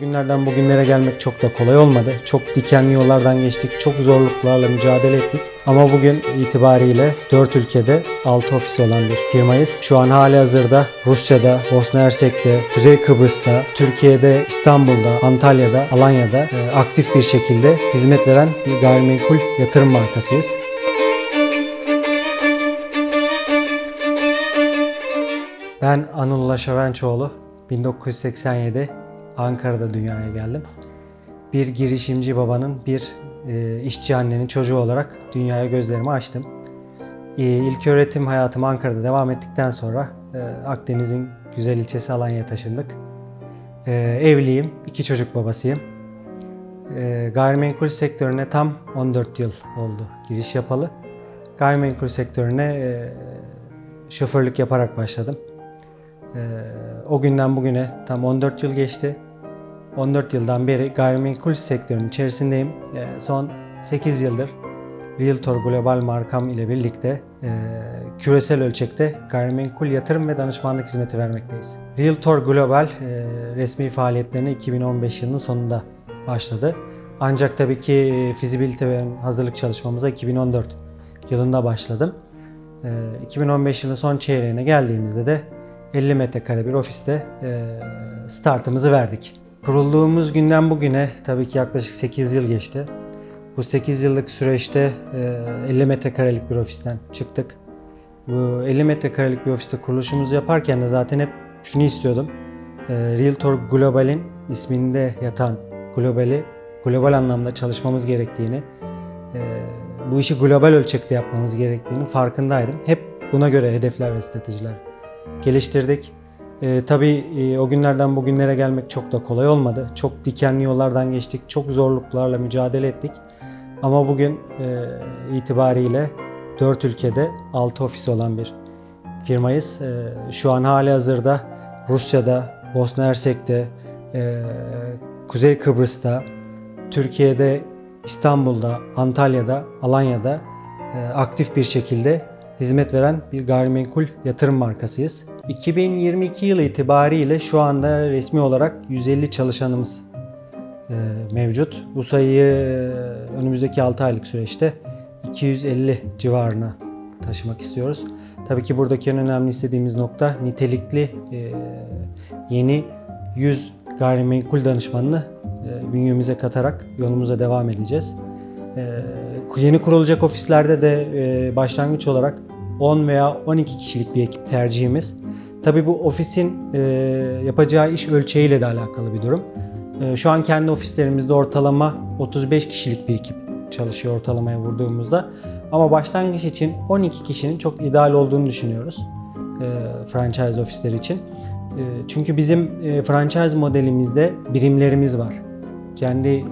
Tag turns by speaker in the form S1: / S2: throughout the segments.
S1: Bugünlerden bugünlere gelmek çok da kolay olmadı. Çok dikenli yollardan geçtik, çok zorluklarla mücadele ettik. Ama bugün itibariyle 4 ülkede 6 ofisi olan bir firmayız. Şu an hali hazırda Rusya'da, Bosna Hersek'te, Kuzey Kıbrıs'ta, Türkiye'de, İstanbul'da, Antalya'da, Alanya'da e, aktif bir şekilde hizmet veren bir gayrimenkul yatırım markasıyız. Ben Anıl Şavençoğlu. 1987 Ankara'da dünyaya geldim. Bir girişimci babanın, bir e, işçi annenin çocuğu olarak dünyaya gözlerimi açtım. E, ilk öğretim hayatım Ankara'da devam ettikten sonra e, Akdeniz'in güzel ilçesi Alanya'ya taşındık. E, evliyim, iki çocuk babasıyım. E, gayrimenkul sektörüne tam 14 yıl oldu giriş yapalı. Gayrimenkul sektörüne e, şoförlük yaparak başladım. Ee, o günden bugüne tam 14 yıl geçti. 14 yıldan beri gayrimenkul sektörünün içerisindeyim. Ee, son 8 yıldır Realtor Global markam ile birlikte e, küresel ölçekte gayrimenkul yatırım ve danışmanlık hizmeti vermekteyiz. Realtor Global e, resmi faaliyetlerine 2015 yılının sonunda başladı. Ancak tabii ki e, fizibilite ve hazırlık çalışmamıza 2014 yılında başladım. E, 2015 yılının son çeyreğine geldiğimizde de 50 metrekare bir ofiste startımızı verdik. Kurulduğumuz günden bugüne tabii ki yaklaşık 8 yıl geçti. Bu 8 yıllık süreçte e, 50 metrekarelik bir ofisten çıktık. Bu 50 metrekarelik bir ofiste kuruluşumuzu yaparken de zaten hep şunu istiyordum. E, Realtor Global'in isminde yatan globali, global anlamda çalışmamız gerektiğini, e, bu işi global ölçekte yapmamız gerektiğini farkındaydım. Hep buna göre hedefler ve stratejiler geliştirdik. Ee, tabii e, o günlerden bugünlere gelmek çok da kolay olmadı. Çok dikenli yollardan geçtik, çok zorluklarla mücadele ettik. Ama bugün e, itibariyle 4 ülkede 6 ofis olan bir firmayız. E, şu an hali hazırda Rusya'da, Bosna Hersek'te, e, Kuzey Kıbrıs'ta, Türkiye'de, İstanbul'da, Antalya'da, Alanya'da e, aktif bir şekilde hizmet veren bir gayrimenkul yatırım markasıyız. 2022 yılı itibariyle şu anda resmi olarak 150 çalışanımız e, mevcut. Bu sayıyı e, önümüzdeki 6 aylık süreçte 250 civarına taşımak istiyoruz. Tabii ki buradaki en önemli istediğimiz nokta nitelikli e, yeni 100 gayrimenkul danışmanını bünyemize katarak yolumuza devam edeceğiz. Yeni kurulacak ofislerde de başlangıç olarak 10 veya 12 kişilik bir ekip tercihimiz. Tabii bu ofisin e, yapacağı iş ölçeğiyle de alakalı bir durum. E, şu an kendi ofislerimizde ortalama 35 kişilik bir ekip çalışıyor ortalamaya vurduğumuzda. Ama başlangıç için 12 kişinin çok ideal olduğunu düşünüyoruz franchise ofisleri için. Çünkü bizim franchise modelimizde birimlerimiz var. Kendi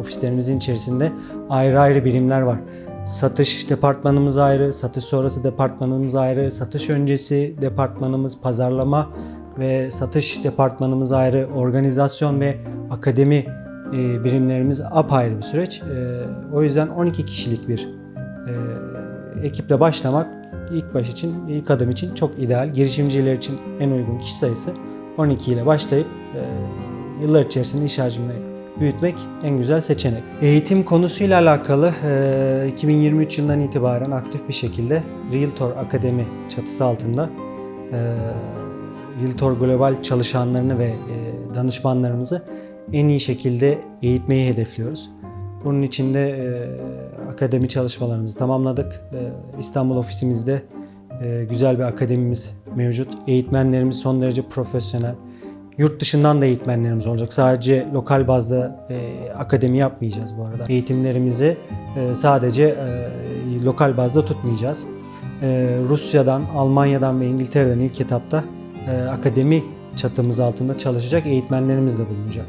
S1: ofislerimizin içerisinde ayrı ayrı birimler var. Satış departmanımız ayrı, satış sonrası departmanımız ayrı, satış öncesi departmanımız, pazarlama ve satış departmanımız ayrı, organizasyon ve akademi e, birimlerimiz apayrı bir süreç. E, o yüzden 12 kişilik bir e, ekiple başlamak ilk baş için, ilk adım için çok ideal. Girişimciler için en uygun kişi sayısı 12 ile başlayıp yıllar içerisinde iş hacmini büyütmek en güzel seçenek. Eğitim konusuyla alakalı 2023 yılından itibaren aktif bir şekilde Realtor Akademi çatısı altında Realtor Global çalışanlarını ve danışmanlarımızı en iyi şekilde eğitmeyi hedefliyoruz. Bunun için de akademi çalışmalarımızı tamamladık. İstanbul ofisimizde güzel bir akademimiz mevcut. Eğitmenlerimiz son derece profesyonel. Yurt dışından da eğitmenlerimiz olacak. Sadece lokal bazda e, akademi yapmayacağız bu arada. Eğitimlerimizi e, sadece e, lokal bazda tutmayacağız. E, Rusya'dan, Almanya'dan ve İngiltere'den ilk etapta e, akademi çatımız altında çalışacak eğitmenlerimiz de bulunacak.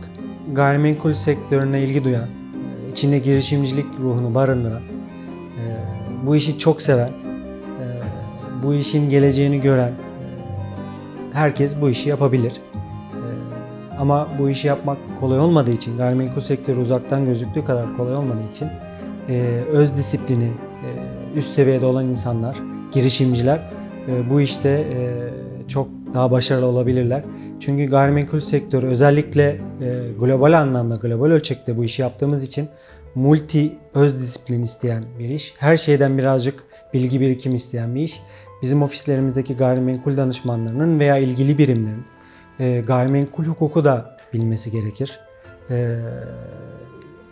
S1: Gayrimenkul sektörüne ilgi duyan, e, içinde girişimcilik ruhunu barındıran, e, bu işi çok seven, e, bu işin geleceğini gören herkes bu işi yapabilir. Ama bu işi yapmak kolay olmadığı için, gayrimenkul sektörü uzaktan gözüktüğü kadar kolay olmadığı için e, öz disiplini, e, üst seviyede olan insanlar, girişimciler e, bu işte e, çok daha başarılı olabilirler. Çünkü gayrimenkul sektörü özellikle e, global anlamda, global ölçekte bu işi yaptığımız için multi öz disiplin isteyen bir iş. Her şeyden birazcık bilgi birikim isteyen bir iş. Bizim ofislerimizdeki gayrimenkul danışmanlarının veya ilgili birimlerin e, gayrimenkul hukuku da bilmesi gerekir. E,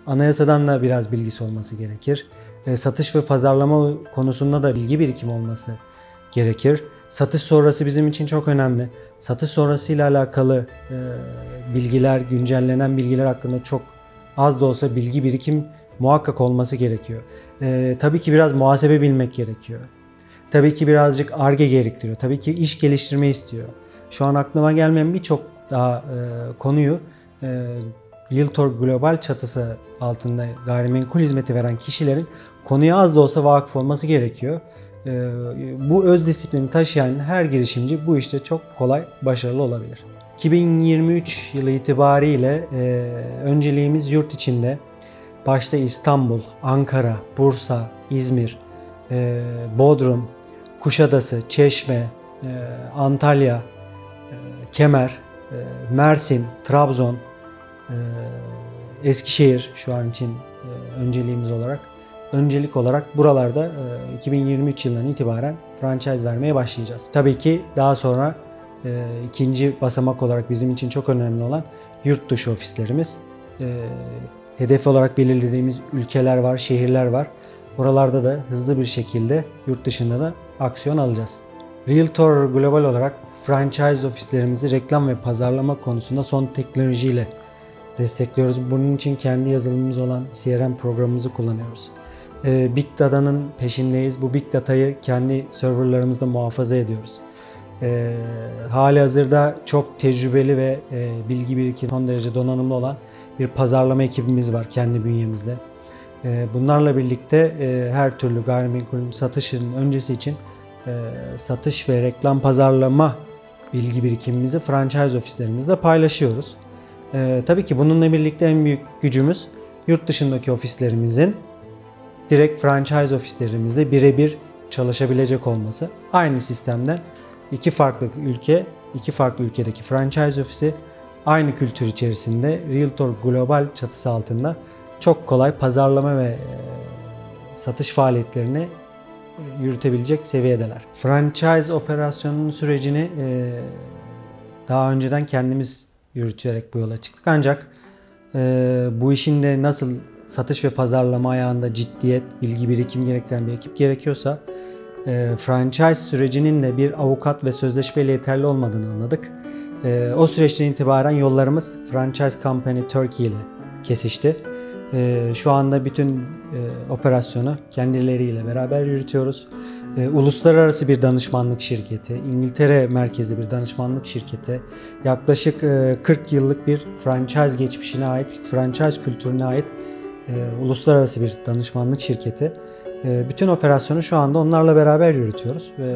S1: anayasadan da biraz bilgisi olması gerekir. E, satış ve pazarlama konusunda da bilgi birikim olması gerekir. Satış sonrası bizim için çok önemli. Satış sonrasıyla alakalı e, bilgiler, güncellenen bilgiler hakkında çok az da olsa bilgi birikim muhakkak olması gerekiyor. E, tabii ki biraz muhasebe bilmek gerekiyor. Tabii ki birazcık arge gerektiriyor. Tabii ki iş geliştirme istiyor. Şu an aklıma gelmeyen birçok daha e, konuyu e, Realtor Global çatısı altında gayrimenkul hizmeti veren kişilerin konuya az da olsa vakıf olması gerekiyor. E, bu öz disiplini taşıyan her girişimci bu işte çok kolay başarılı olabilir. 2023 yılı itibariyle e, önceliğimiz yurt içinde başta İstanbul, Ankara, Bursa, İzmir, e, Bodrum, Kuşadası, Çeşme, e, Antalya, Kemer, e, Mersin, Trabzon, e, Eskişehir şu an için e, önceliğimiz olarak. Öncelik olarak buralarda e, 2023 yılından itibaren franchise vermeye başlayacağız. Tabii ki daha sonra ikinci basamak olarak bizim için çok önemli olan yurt dışı ofislerimiz. Hedef olarak belirlediğimiz ülkeler var, şehirler var. Buralarda da hızlı bir şekilde yurt dışında da aksiyon alacağız. Realtor global olarak franchise ofislerimizi reklam ve pazarlama konusunda son teknolojiyle destekliyoruz. Bunun için kendi yazılımımız olan CRM programımızı kullanıyoruz. Ee, Big Data'nın peşindeyiz. Bu Big Data'yı kendi serverlarımızda muhafaza ediyoruz. Ee, hali hazırda çok tecrübeli ve e, bilgi birikimi son derece donanımlı olan bir pazarlama ekibimiz var kendi bünyemizde. Ee, Bunlarla birlikte e, her türlü gayrimenkulün satışının öncesi için satış ve reklam pazarlama bilgi birikimimizi franchise ofislerimizde paylaşıyoruz. E, tabii ki bununla birlikte en büyük gücümüz yurt dışındaki ofislerimizin direkt franchise ofislerimizde birebir çalışabilecek olması. Aynı sistemden iki farklı ülke, iki farklı ülkedeki franchise ofisi aynı kültür içerisinde Realtor Global çatısı altında çok kolay pazarlama ve e, satış faaliyetlerini yürütebilecek seviyedeler. Franchise operasyonunun sürecini e, daha önceden kendimiz yürüterek bu yola çıktık. Ancak e, bu işin de nasıl satış ve pazarlama ayağında ciddiyet, bilgi birikim gerektiren bir ekip gerekiyorsa e, franchise sürecinin de bir avukat ve sözleşmeyle yeterli olmadığını anladık. E, o süreçten itibaren yollarımız Franchise Company Turkey ile kesişti. E, şu anda bütün e, operasyonu kendileriyle beraber yürütüyoruz. E, uluslararası bir danışmanlık şirketi, İngiltere merkezli bir danışmanlık şirketi, yaklaşık e, 40 yıllık bir franchise geçmişine ait, franchise kültürüne ait e, uluslararası bir danışmanlık şirketi. E, bütün operasyonu şu anda onlarla beraber yürütüyoruz ve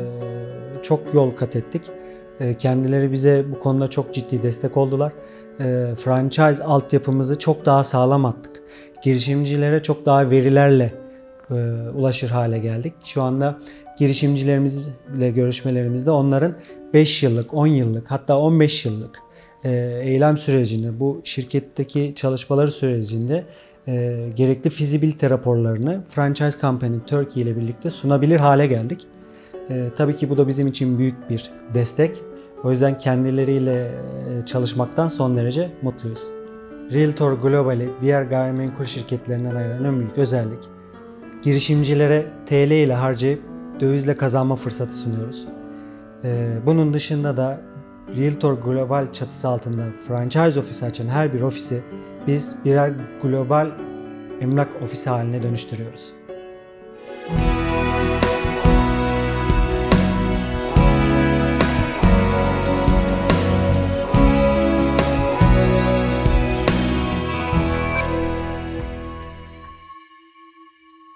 S1: çok yol kat ettik. E, kendileri bize bu konuda çok ciddi destek oldular. E, franchise altyapımızı çok daha sağlam attık. Girişimcilere çok daha verilerle e, ulaşır hale geldik. Şu anda girişimcilerimizle görüşmelerimizde onların 5 yıllık, 10 yıllık hatta 15 yıllık e, eylem sürecini, bu şirketteki çalışmaları sürecinde e, gerekli fizibilite raporlarını Franchise Company Turkey ile birlikte sunabilir hale geldik. E, tabii ki bu da bizim için büyük bir destek. O yüzden kendileriyle e, çalışmaktan son derece mutluyuz. Realtor Global'i diğer gayrimenkul şirketlerinden ayıran en büyük özellik girişimcilere TL ile harcayıp dövizle kazanma fırsatı sunuyoruz. Ee, bunun dışında da Realtor Global çatısı altında franchise ofisi açan her bir ofisi biz birer global emlak ofisi haline dönüştürüyoruz.